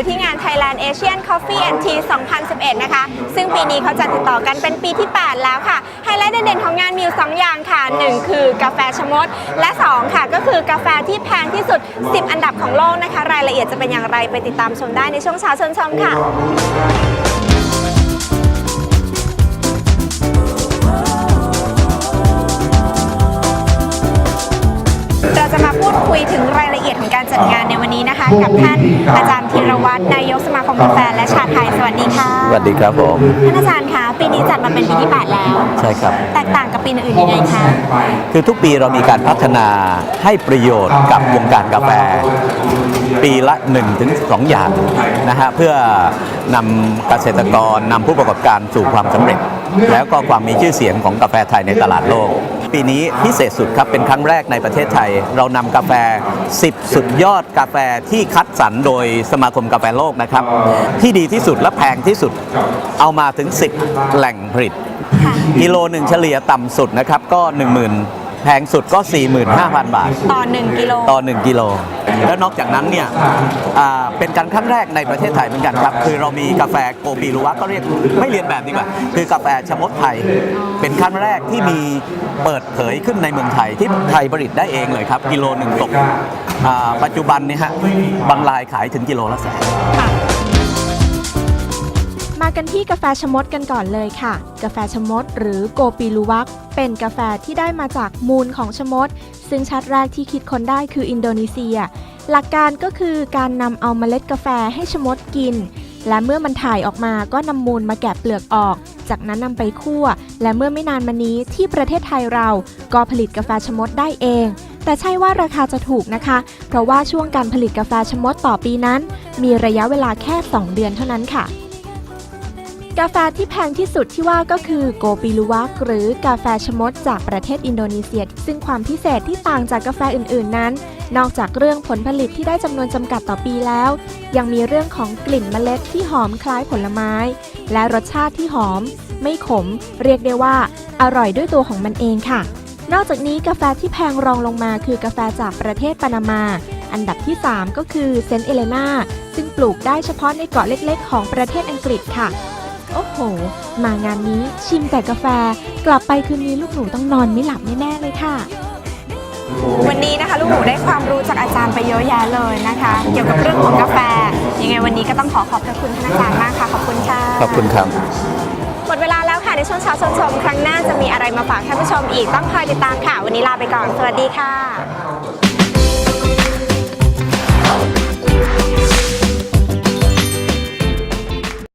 Asian Coffee and Tea 2011 นะคะ ซึ่งปีนี้เขาจัดติดต่อกันเป็นปีที่ 8 แล้วค่ะ ไฮไลท์เด่นๆของงานมีอยู่2อย่างค่ะ 1 คือกาแฟชะมด และ 2 ค่ะ ก็คือกาแฟที่แพงที่สุด 10 อันดับของโลกนะคะ รายละเอียดจะเป็นอย่างไรไปติดตามชมได้ในช่วงเช้าชวนชมค่ะ กับท่านอาจารย์ธีรวัตรนายกสมาคมกาแฟและชาไทยสวัสดีค่ะสวัสดีครับผมท่านอาจารย์คะปีนี้จัดมาเป็นปีที่ 8 แล้ว ใช่ครับ แตกต่างกับปีอื่นๆยังไงคะคือทุกปีเรามีการพัฒนาให้ประโยชน์กับวงการกาแฟ ปีละ1ถึง2อย่างนะฮะเพื่อนำเกษตรกรนำผู้ประกอบการสู่ความสำเร็จ แล้วก็ความมีชื่อเสียงของกาแฟไทยในตลาดโลก ปีนี้พิเศษสุดครับเป็นครั้งแรกในประเทศไทย เรานำกาแฟ 10 สุดยอดกาแฟที่คัดสรรโดยสมาคมกาแฟโลกนะครับ ที่ดีที่สุดและแพงที่สุดเอามาถึง 10 แหล่งผลิตค่ะกิโลหนึ่งเฉลี่ยต่ำสุดนะครับก็ 10,000แพงสุดก็ 45,000 บาท ต่อ 1 กิโล ต่อ 1 กิโล แล้วนอกจากนั้นเนี่ยเป็นการครั้งแรกในประเทศไทยเหมือนกันครับ คือเรามีกาแฟโกบีรุวะก็เรียกไม่เรียนแบบดีกว่า คือกาแฟชะมดไทย เป็นครั้งแรกที่มีเปิดเผยขึ้นในเมืองไทยที่ไทยผลิตได้เองเลยครับ กิโลหนึ่งตกอ่าปัจจุบันเนี่ยฮะบางรายขายถึงกิโลละแสน มากันที่กาแฟชมดกันก่อนเลยค่ะ กาแฟชมด หรือโกปีลูวักเป็นกาแฟที่ได้มาจากมูลของชมด ซึ่งชาติแรกที่คิดค้นได้คืออินโดนีเซีย หลักการก็คือการนำเอาเมล็ดกาแฟให้ชมดกิน และเมื่อมันถ่ายออกมาก็นำมูลมาแกะเปลือกออก จากนั้นนำไปคั่ว และเมื่อไม่นานมานี้ที่ประเทศไทยเราก็ผลิตกาแฟชมดได้เอง แต่ใช่ว่าราคาจะถูกนะคะ เพราะว่าช่วงการผลิตกาแฟชมดต่อปีนั้น มีระยะเวลาแค่ 2 เดือนเท่านั้นค่ะ กาแฟที่แพงที่สุดที่ว่าก็คือโกปิลูวักหรือกาแฟชมดจากประเทศอินโดนีเซีย ซึ่งความพิเศษที่ต่างจากกาแฟอื่นๆนั้น นอกจากเรื่องผลผลิตที่ได้จำนวนจำกัดต่อปีแล้ว ยังมีเรื่องของกลิ่นเมล็ดที่หอมคล้ายผลไม้ และรสชาติที่หอม ไม่ขม เรียกได้ว่า อร่อยด้วยตัวของมันเองค่ะ นอกจากนี้กาแฟที่แพงรองลงมาคือกาแฟจากประเทศปานามา อันดับที่ 3 ก็คือเซนต์เอเลนาซึ่งปลูกได้เฉพาะในเกาะเล็กๆ ของประเทศอังกฤษค่ะ โอ้โห มางานนี้ชิมแต่กาแฟ กลับไปคืนนี้ลูกหนูต้องนอนไม่หลับแน่ๆเลยค่ะ วันนี้นะคะลูกหมูได้ความรู้จากอาจารย์ไปเยอะแยะเลยนะคะ เกี่ยวกับเรื่องของกาแฟ ยังไงวันนี้ก็ต้องขอขอบพระคุณท่านอาจารย์มากค่ะ ขอบคุณค่ะ ขอบคุณครับ หมดเวลาแล้วค่ะในช่วงเช้าชวนชม ครั้งหน้าจะมีอะไรมาฝากท่านผู้ชมอีกต้องคอยติดตามค่ะ วันนี้ลาไปก่อน สวัสดีค่ะ